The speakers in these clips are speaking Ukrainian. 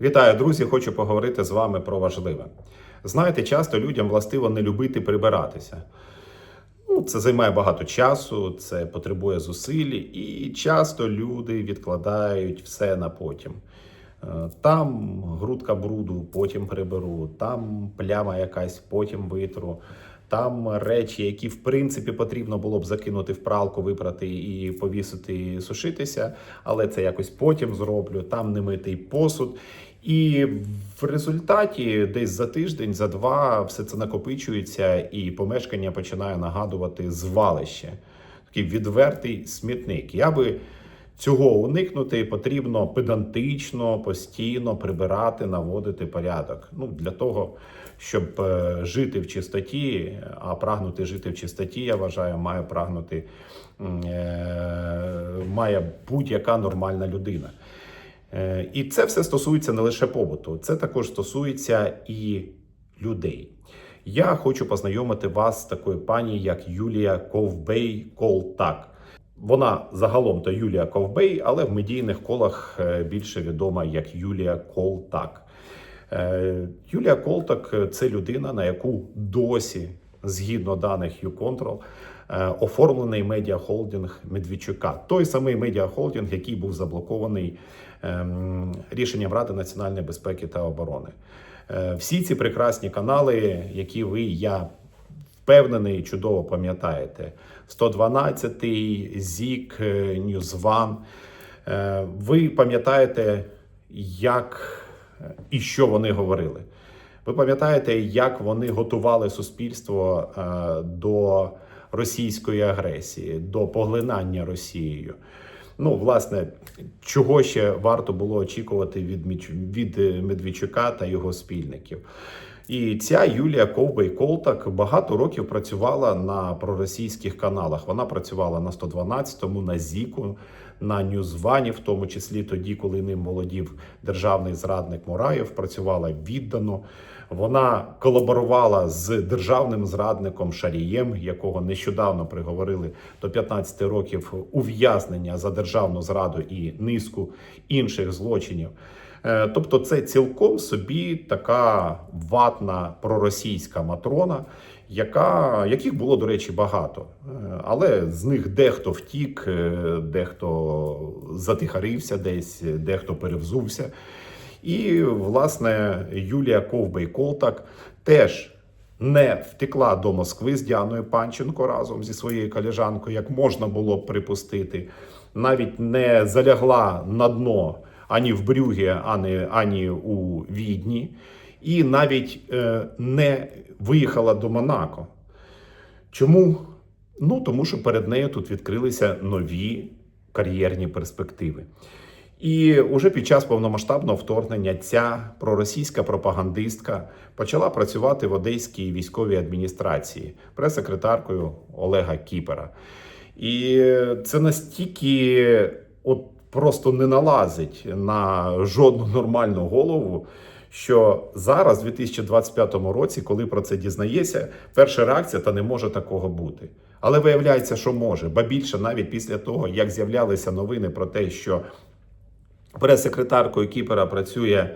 Вітаю, друзі! Хочу поговорити з вами про важливе. Знаєте, часто людям властиво не любити прибиратися. Ну, це займає багато часу, це потребує зусиль, і часто люди відкладають все на потім. Е, Там грудка бруду, потім приберу, там пляма якась, потім витру. Там речі, які в принципі потрібно було б закинути в пралку, випрати і повісити сушитися, але це якось потім зроблю. Там немитий посуд. І в результаті десь за тиждень, за два, все це накопичується, і помешкання починає нагадувати звалище. Такий відвертий смітник. Я би цього уникнути потрібно педантично, постійно прибирати, наводити порядок. Ну для того, щоб е, жити в чистоті, а прагнути жити в чистоті, я вважаю, має прагнути е, має будь-яка нормальна людина. Е, І це все стосується не лише побуту, це також стосується і людей. Я хочу познайомити вас з такою пані, як Юлія Ковбей Колтак. Вона загалом то Юлія Ковбей, але в медійних колах е, більше відома як Юлія Колтак. Е, Юлія Колтак це людина, на яку досі, згідно даних YouControl, е, оформлений медіахолдинг Медведчука. Той самий медіахолдинг, який був заблокований ем, рішенням Ради національної безпеки та оборони. Всі ці прекрасні канали, які ви, я впевнений, чудово пам'ятаєте: 112, ЗІК, е, Ньюзван. Е, Ви пам'ятаєте, як і що вони говорили. Ви пам'ятаєте, як вони готували суспільство е, до російської агресії, до поглинання Росією. Ну, власне, чого ще варто було очікувати від від Медведчука та його спільників. І ця Юлія Ковбей Колтак багато років працювала на проросійських каналах. Вона працювала на 112-му, на Зіку, на Ньюзвані, в тому числі тоді, коли ним володів державний зрадник Мураєв, працювала віддано. Вона колаборувала з державним зрадником Шарієм, якого нещодавно приговорили до 15 років ув'язнення за державну зраду і низку інших злочинів. Е, Тобто, це цілком собі така ватна проросійська матрона, яка, яких було, до речі, багато. Е, Але з них дехто втік, е, дехто затихарився десь, дехто перевзувся. І, власне, Юлія Ковбей Колтак теж не втекла до Москви з Діаною Панченко разом зі своєю колежанкою, як можна було б припустити, навіть не залягла на дно ані в Брюгі, ані, ані у Відні, і навіть е, не виїхала до Монако. Чому? Ну, тому що перед нею тут відкрилися нові кар'єрні перспективи. І уже під час повномасштабного вторгнення ця проросійська пропагандистка почала працювати в Одеській військовій адміністрації прес-секретаркою Олега Кіпера. І це настільки от просто не налазить на жодну нормальну голову. Що зараз, в 2025 році, коли про це дізнаєшся, перша реакція та не може такого бути. Але виявляється, що може. Ба більше навіть після того, як з'являлися новини про те, що прес-секретаркою Кіпера працює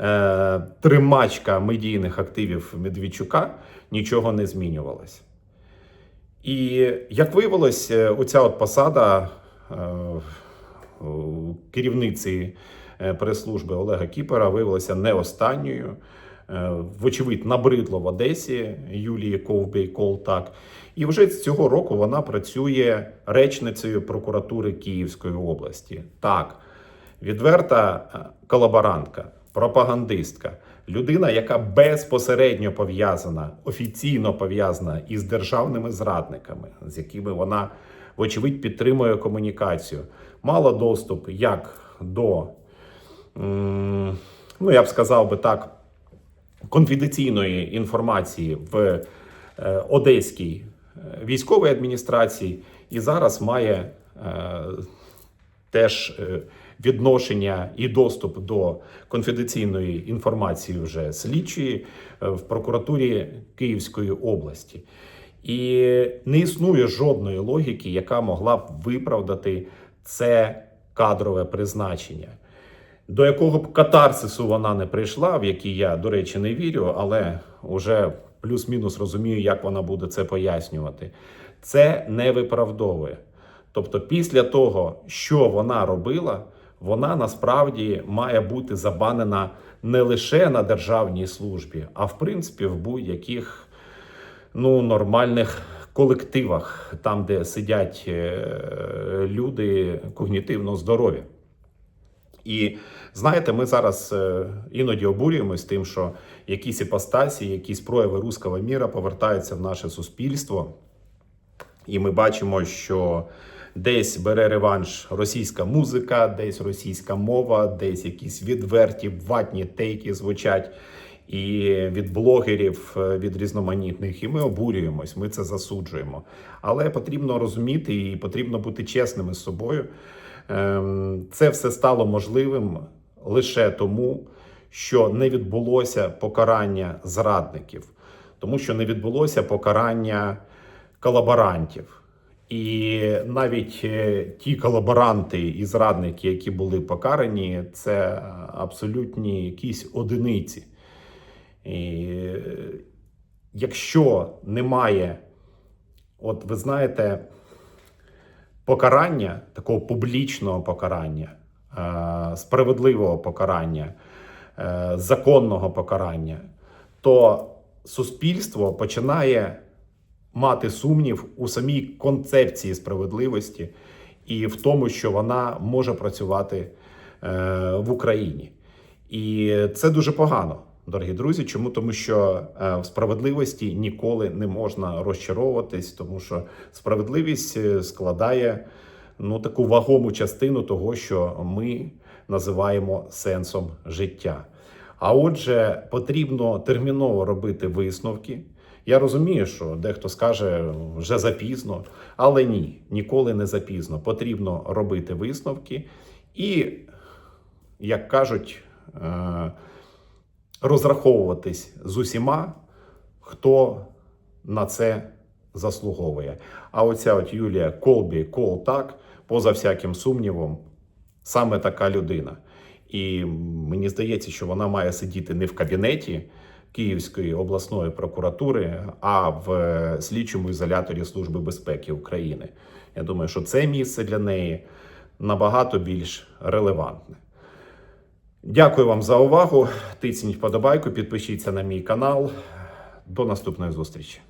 е, тримачка медійних активів Медведчука, нічого не змінювалося. І як виявилось, е, оця от посада е, керівниці е, прес-служби Олега Кіпера виявилася не останньою. Е, Вочевидь, набридло в Одесі Юлії Ковбей Колтак. І вже з цього року вона працює речницею прокуратури Київської області. Так, відверта е, колаборантка, пропагандистка, людина, яка безпосередньо пов'язана, офіційно пов'язана із державними зрадниками, з якими вона, вочевидь, підтримує комунікацію, мала доступ як до, ну я б сказав би так, конфіденційної інформації в е, Одеській е, військовій адміністрації, і зараз має е, теж відношення і доступ до конфіденційної інформації вже слідчої в прокуратурі Київської області. І не існує жодної логіки, яка могла б виправдати це кадрове призначення. до якого б катарсису вона не прийшла, в який я, до речі, не вірю, але вже плюс-мінус розумію, як вона буде це пояснювати. Це не виправдовує. Тобто, після того, що вона робила, вона насправді має бути забанена не лише на державній службі, а в принципі в будь-яких ну, нормальних колективах, там, де сидять е, люди когнітивно здорові. І знаєте, ми зараз е, іноді обурюємось тим, що якісь іпостасі, якісь прояви руського міра повертаються в наше суспільство. І ми бачимо, що десь бере реванш російська музика, десь російська мова, десь якісь відверті ватні тейки звучать. І від блогерів, е, від різноманітних, і ми обурюємось, ми це засуджуємо. Але потрібно розуміти і потрібно бути чесними з собою. Ем, Це все стало можливим лише тому, що не відбулося покарання зрадників, тому що не відбулося покарання колаборантів. І навіть е, ті колаборанти і зрадники, які були покарані, це абсолютні якісь одиниці. І е, якщо немає, от ви знаєте, покарання, такого публічного покарання, е, справедливого покарання, е, законного покарання, то суспільство починає мати сумнів у самій концепції справедливості і в тому, що вона може працювати в Україні. І це дуже погано, дорогі друзі. Чому? Тому що е, в справедливості ніколи не можна розчаровуватись, тому що справедливість е, складає ну, таку вагому частину того, що ми називаємо сенсом життя. А отже, потрібно терміново робити висновки. Я розумію, що дехто скаже вже запізно, але ні, ніколи не запізно. Потрібно робити висновки і, як кажуть, е, розраховуватись з усіма, хто на це заслуговує. А оця от Юлія Колбі Колтак, поза всяким сумнівом, саме така людина. І мені здається, що вона має сидіти не в кабінеті Київської обласної прокуратури, а в е, слідчому ізоляторі Служби безпеки України. Я думаю, що це місце для неї набагато більш релевантне. Дякую вам за увагу. Тисніть вподобайку, підпишіться на мій канал. До наступної зустрічі.